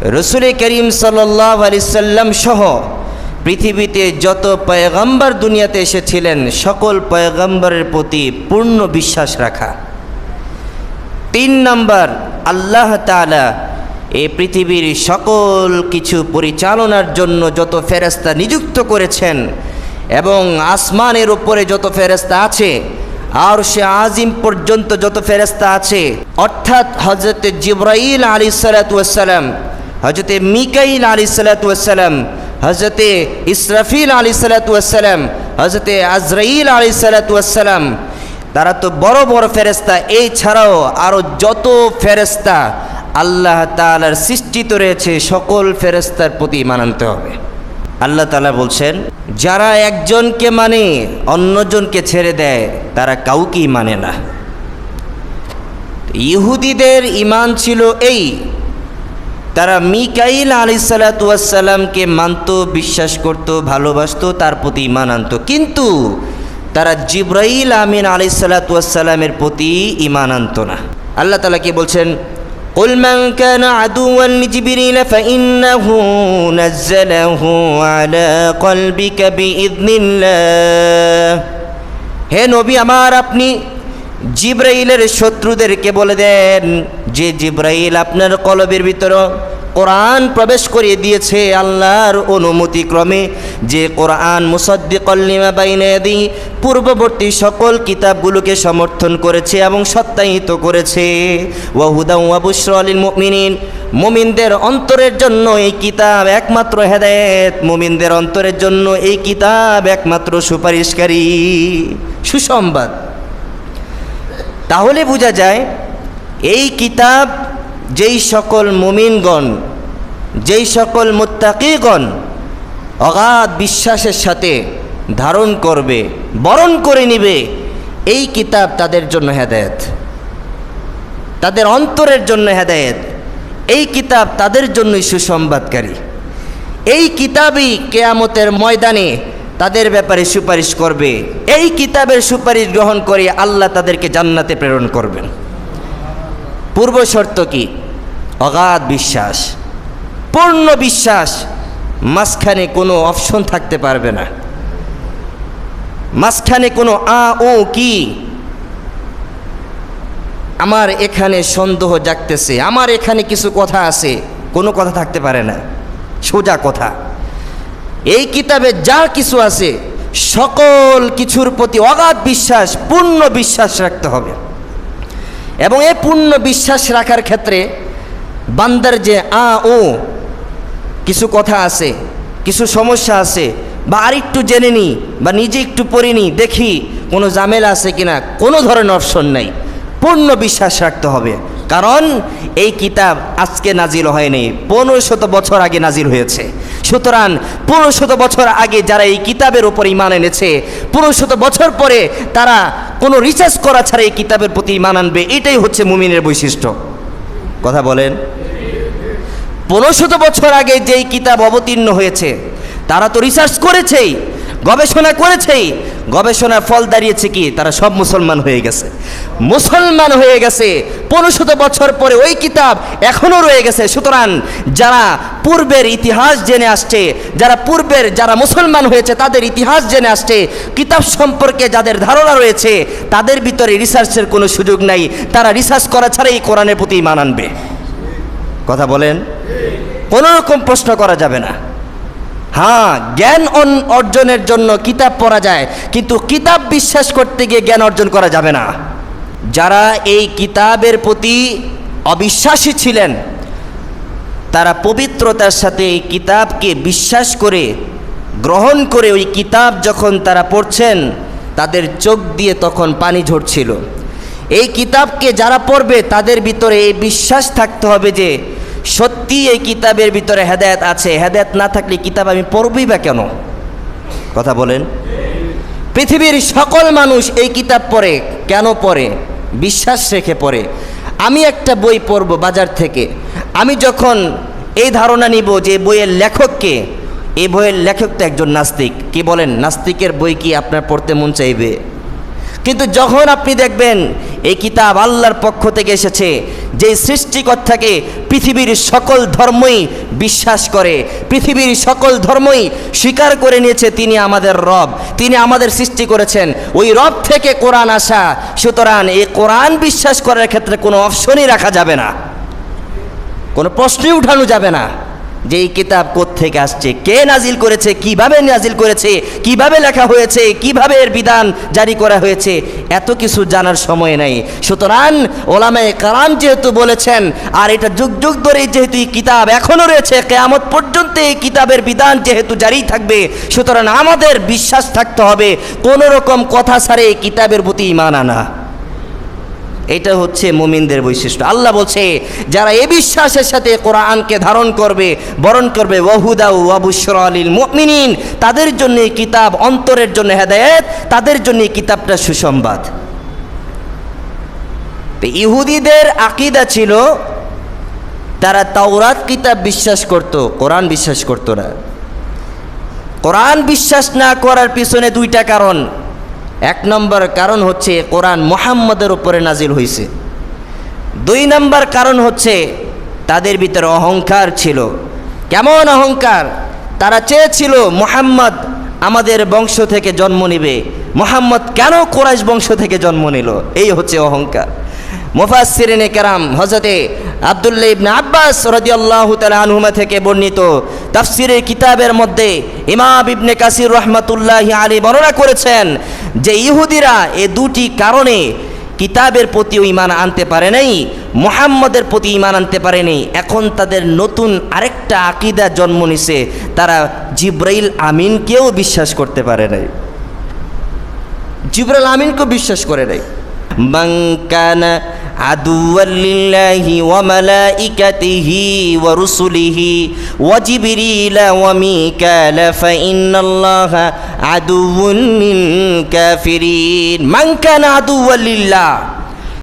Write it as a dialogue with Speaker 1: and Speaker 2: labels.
Speaker 1: রসুল করিম সাল্লাহ আলিয়াল্লাম সহ পৃথিবীতে যত পয়গম্বর দুনিয়াতে এসেছিলেন, সকল পয়গম্বরের প্রতি পূর্ণ বিশ্বাস রাখা। তিন নম্বর, আল্লাহ তালা এই পৃথিবীর সকল কিছু পরিচালনার জন্য যত ফেরেস্তা নিযুক্ত করেছেন এবং আসমানের উপরে যত ফেরেস্তা আছে আর সে আজিম পর্যন্ত যত ফেরেস্তা আছে, অর্থাৎ হজরত জিব্রাইল আলী সালাতাম হজরতে মিকাইল আলী সালাতাম হজরতে ইসরাফিল আলী সালাতাম হজরতে আজরাইল আলী সালাতাম তারা তো বড় বড় ফেরেস্তা এই ছাড়াও আরও যত ফেরেস্তা আল্লাহ তালার সৃষ্টিত রয়েছে, সকল ফেরেস্তার প্রতি মানানতে হবে। আল্লাহ তালা বলছেন, যারা একজনকে মানে অন্যজনকে ছেড়ে দেয়, তারা কাউকেই মানে না। ইহুদিদের ইমান ছিল এই তারা মিকাইল আলি সালাতামকে মানত বিশ্বাস করত ভালোবাসতো তার প্রতি ইমান আনত কিন্তু তারা জিব্রাইল আমিন আলি সালাতামের প্রতি ইমান আনত না আল্লাহ তালা কি বলছেন قل من كان عدوا لجبريل فإنه نزله على قلبك بإذن الله হে নবী আমার আপনি জিব্রাইলের শত্রুদেরকে বলে দেন যে জিব্রাইল আপনার কলবের ভিতর কোরআন প্রবেশ করিয়ে দিয়েছে আল্লাহর অনুমতি ক্রমে যে কোরআন মুসদ্দিকল্লিমা বাইনাদি পূর্ববর্তী সকল কিতাবগুলোকে সমর্থন করেছে এবং সত্যায়িত করেছে। ওয়াহুদাউ আবুশ্র আলীল মুমিনিন। মুমিনদের অন্তরের জন্য এই কিতাব একমাত্র হেদায়েত। মুমিনদের অন্তরের জন্য এই কিতাব একমাত্র সুপারিশকারী। সুসংবাদ। তাহলে বোঝা যায়, এই কিতাব যেই সকল মুমিনগণ, যেই সকল মোত্তাকিগণ অগাধ বিশ্বাসের সাথে ধারণ করবে, বরণ করে নিবে, এই কিতাব তাদের জন্য হেদায়েত। তাদের অন্তরের জন্য হেদায়েত। এই কিতাব তাদের জন্যই সুসংবাদকারী। এই কিতাবই কেয়ামতের ময়দানে তাদের ব্যাপারে সুপারিশ করবে। এই কিতাবের সুপারিশ গ্রহণ করে আল্লাহ তাদেরকে জান্নাতে প্রেরণ করবেন। পূর্ব শর্ত কি? অগাধ বিশ্বাস, পূর্ণ বিশ্বাস, মাঝখানে কোনো অপশন থাকতে পারবে না। মাঝখানে কোনো আ, ও, কি? আমার এখানে সন্দেহ জাগতেছে, আমার এখানে কিছু কথা আছে, কোনো কথা থাকতে পারে না, সোজা কথা। এই কিতাবে যা কিছু আছে, সকল কিছুর প্রতি অগাধ বিশ্বাস, পূর্ণ বিশ্বাস রাখতে হবে। এবং এই পূর্ণ বিশ্বাস রাখার ক্ষেত্রে বান্দার যে আ, ও, কিছু কথা আছে, কিছু সমস্যা আছে, বা আরেকটু জেনে নিই বা নিজে একটু পড়ে পড়িনি দেখি কোনো ঝামেলা আছে কিনা, কোনো ধরনের অপশন নাই। পূর্ণ বিশ্বাস রাখতে হবে। কারণ এই কিতাব আজকে নাজিল হয়নি, পনেরো শত বছর আগে নাজিল হয়েছে। সুতরাং পনেরো শত বছর আগে যারা এই কিতাবের উপর ইমান এনেছে, পনেরো শত বছর পরে তারা কোনো রিসার্চ করা ছাড়া এই কিতাবের প্রতি ইমান আনবে, এটাই হচ্ছে মুমিনের বৈশিষ্ট্য। কথা বলেন। পনেরো শত বছর আগে যেই কিতাব অবতীর্ণ হয়েছে তারা তো রিসার্চ করেছেই। গবেষণা করেছেই গবেষণার ফল দাঁড়িয়েছে কি? তারা সব মুসলমান হয়ে গেছে। মুসলমান হয়ে গেছে। পনেরো শত বছর পরে ওই কিতাব এখনও রয়ে গেছে। সুতরাং যারা পূর্বের ইতিহাস জেনে আসছে, যারা পূর্বের যারা মুসলমান হয়েছে, তাদের ইতিহাস জেনে আসছে, কিতাব সম্পর্কে যাদের ধারণা রয়েছে, তাদের ভিতরে রিসার্চের কোনো সুযোগ নাই। তারা রিসার্চ করা ছাড়াই কোরআনের প্রতি মান আনবে। কথা বলেন? কোনো রকম প্রশ্ন করা যাবে না। হ্যাঁ জ্ঞান অর্জনের জন্য কিতাব পড়া যায়, কিন্তু কিতাব বিশ্বাস করতে গিয়ে জ্ঞান অর্জন করা যাবে না। যারা এই কিতাবের প্রতি অবিশ্বাসী ছিলেন, তারা পবিত্রতার সাথে এই কিতাবকে বিশ্বাস করে, গ্রহণ করে ওই কিতাব যখন তারা পড়ছেন, তাদের চোখ দিয়ে তখন পানি ঝরছিল। এই কিতাবকে যারা পড়বে, তাদের ভিতরে এই বিশ্বাস থাকতে হবে যে সত্যি এই কিতাবের ভিতরে হেদায়েত আছে। হেদায়েত না থাকলে কিতাব আমি পড়বই বা কেন? কথা বলেন। পৃথিবীর সকল মানুষ এই কিতাব পড়ে, কেন পড়ে? বিশ্বাস রেখে পড়ে। আমি একটা বই পড়ব বাজার থেকে। আমি যখন এই ধারণা নিব যে বইয়ের লেখককে এই বইয়ের লেখক তো একজন নাস্তিক। কি বলেন? নাস্তিকের বই কি আপনার পড়তে মন চাইবে? কিন্তু যখন আপনি দেখবেন এই কিতাব আল্লাহর পক্ষ থেকে এসেছে যে সৃষ্টিকর্তাকে পৃথিবীর সকল ধর্মই বিশ্বাস করে, পৃথিবীর সকল ধর্মই স্বীকার করে নিয়েছে, তিনি আমাদের রব, তিনি আমাদের সৃষ্টি করেছেন। ওই রব থেকে কোরআন আসা, সুতরাং এই কোরআন বিশ্বাস করার ক্ষেত্রে কোনো অপশনই রাখা যাবে না। কোনো প্রশ্নই উঠানো যাবে না। যে এই কিতাব থেকে আসছে? কে নাজিল করেছে? কীভাবে নাজিল করেছে? কীভাবে লেখা হয়েছে? কীভাবে এর বিধান জারি করা হয়েছে? এত কিছু জানার সময় নাই। সুতরাং ওলামে কালাম যেহেতু বলেছেন, আর এটা যুগ যুগ ধরে যেহেতু এই কিতাব এখনও রয়েছে, কেয়ামত পর্যন্ত এই কিতাবের বিধান যেহেতু জারি থাকবে, সুতরাং আমাদের বিশ্বাস থাকতে হবে, কোনো রকম কথা ছাড়ে এই কিতাবের প্রতি ইমান আনা। এটা হচ্ছে মুমিনদের বৈশিষ্ট্য। আল্লাহ বলছে, যারা এ বিশ্বাসের সাথে কোরআনকে ধারণ করবে, বরণ করবে, ওয়াহুদা ওয়াবুসর আলীল মুমিনিন, তাদের জন্য কিতাব অন্তরের জন্য হেদায়েত, তাদের জন্য কিতাবটা সুসংবাদ। ইহুদিদের আকিদা ছিল, তারা তাওরাত কিতাব বিশ্বাস করত, কোরআন বিশ্বাস করত না। কোরআন বিশ্বাস না করার পিছনে দুইটা কারণ। এক নম্বর কারণ হচ্ছে কোরআন মোহাম্মদের উপরে নাজিল হয়েছে দুই নম্বর কারণ হচ্ছে তাদের ভিতরে অহংকার ছিল। কেমন অহংকার? তারা চেয়েছিল মোহাম্মদ আমাদের বংশ থেকে জন্ম নিবে। মোহাম্মদ কেন কোরাইশ বংশ থেকে জন্ম নিল? এই হচ্ছে অহংকার। মুফাসিরিন কেরাম হজরতে আবদুল্লা ইবনে আব্বাস রদিয়াল্লাহু তালা আনহুমা থেকে বর্ণিত তাফসিরের কিতাবের মধ্যে ইমাম ইবনে কাসির রহমাতুল্লাহ আলী বর্ণনা করেছেন যে ইহুদিরা এ দুটি কারণে কিতাবের প্রতিও ইমান আনতে পারে নাই, মোহাম্মদের প্রতি ইমান আনতে পারেনি এখন তাদের নতুন আরেকটা আকিদা জন্ম নিছে, তারা জিব্রাইল আমিনকেও বিশ্বাস করতে পারে নাই। জিব্রাইল আমিনকেও বিশ্বাস করে নাই। বাংকানা عدوا لله وملائكته ورسله وجبريل وميكال فإن الله عدو للكافرين. من كان عدوا لله؟